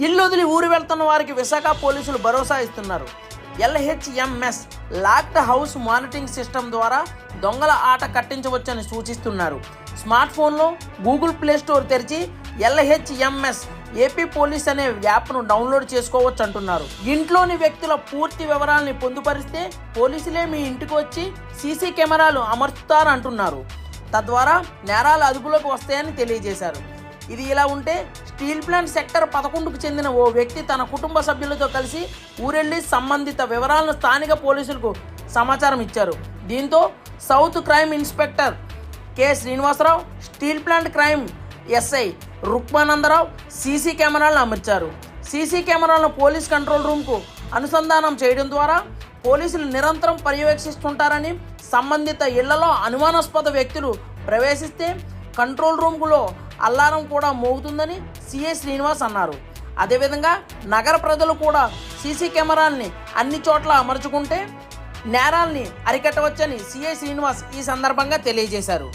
ఇల్లు వదిలి ఊరు వెళ్తున్న వారికి విశాఖ పోలీసులు భరోసా ఇస్తున్నారు. LHMS locked house monitoring system ద్వారా దొంగల ఆట కట్టించవచ్చని సూచిస్తున్నారు. స్మార్ట్ ఫోన్లో గూగుల్ ప్లే స్టోర్ తెరిచి ఎల్హెచ్ఎంఎస్ ఏపీ పోలీస్ అనే యాప్ను డౌన్లోడ్ చేసుకోవచ్చు అంటున్నారు ఇంట్లోని వ్యక్తుల పూర్తి వివరాల్ని పొందుపరిస్తే పోలీసులే మీ ఇంటికి వచ్చి సీసీ కెమెరాలు అమర్చుతారంటున్నారు. తద్వారా నేరాలు అదుపులోకి వస్తాయని తెలియజేశారు. ఇది ఇలా ఉంటే స్టీల్ ప్లాంట్ సెక్టర్ పదకొండుకు చెందిన ఓ వ్యక్తి తన కుటుంబ సభ్యులతో కలిసి ఊరెళ్ళి సంబంధిత వివరాలను స్థానిక పోలీసులకు సమాచారం ఇచ్చారు. దీంతో south crime inspector K Srinivasarao steel plant crime SI Rukmanandarao CC కెమెరాలను అమర్చారు. సీసీ కెమెరాలను పోలీస్ కంట్రోల్ రూమ్కు అనుసంధానం చేయడం ద్వారా పోలీసులు నిరంతరం పర్యవేక్షిస్తుంటారని సంబంధిత ఇళ్ళలో అనుమానాస్పద వ్యక్తులు ప్రవేశిస్తే కంట్రోల్ రూమ్లో అల్లారం కూడా మోగుతుందని సిఏ శ్రీనివాస్ అన్నారు. అదేవిధంగా నగర ప్రజలు కూడా సీసీ కెమెరాల్ని అన్ని చోట్ల అమర్చుకుంటే నేరాల్ని అరికట్టవచ్చని సిఏ శ్రీనివాస్ ఈ సందర్భంగా తెలియజేశారు.